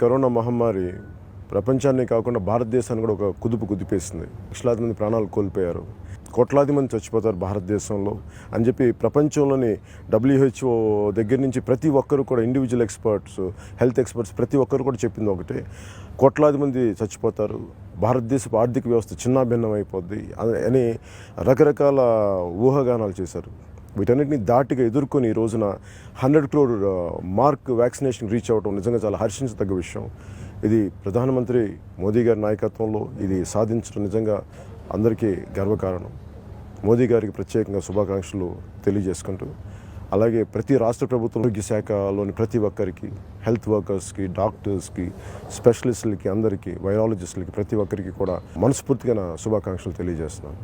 Corona మహమ్మారి ప్రపంచాన్ని కాకుండా భారతదేశాన్ని కూడా ఒక కుదుపు కుదిపేసింది. లక్షలాది మంది ప్రాణాలు కోల్పోయారు. కోట్లాది మంది చచ్చిపోతారు భారతదేశంలో అని చెప్పి ప్రపంచంలోని డబ్ల్యూహెచ్ఓ దగ్గర నుంచి ప్రతి ఒక్కరు కూడా ఇండివిజువల్ ఎక్స్పర్ట్స్ హెల్త్ ఎక్స్పర్ట్స్ ప్రతి ఒక్కరు కూడా చెప్పింది ఒకటే. కోట్లాది మంది చచ్చిపోతారు. భారతదేశపు ఆర్థిక వ్యవస్థ చిన్నాభిన్నం అయిపోద్ది అని రకరకాల ఊహాగానాలు చేశారు. వీటన్నిటిని దాటిగా ఎదుర్కొని ఈ రోజున hundred crore mark vaccination reach అవ్వడం నిజంగా చాలా హర్షించదగ్గ విషయం. ఇది ప్రధానమంత్రి మోదీ గారి నాయకత్వంలో ఇది సాధించడం నిజంగా అందరికీ గర్వకారణం. మోదీ గారికి ప్రత్యేకంగా శుభాకాంక్షలు తెలియజేసుకుంటూ అలాగే ప్రతి రాష్ట్ర ప్రభుత్వం ఆరోగ్య శాఖలోని ప్రతి ఒక్కరికి హెల్త్ వర్కర్స్కి డాక్టర్స్కి స్పెషలిస్టులకి అందరికీ వైరాలజిస్టులకి ప్రతి ఒక్కరికి కూడా మనస్ఫూర్తిగా నా శుభాకాంక్షలు తెలియజేస్తున్నాను.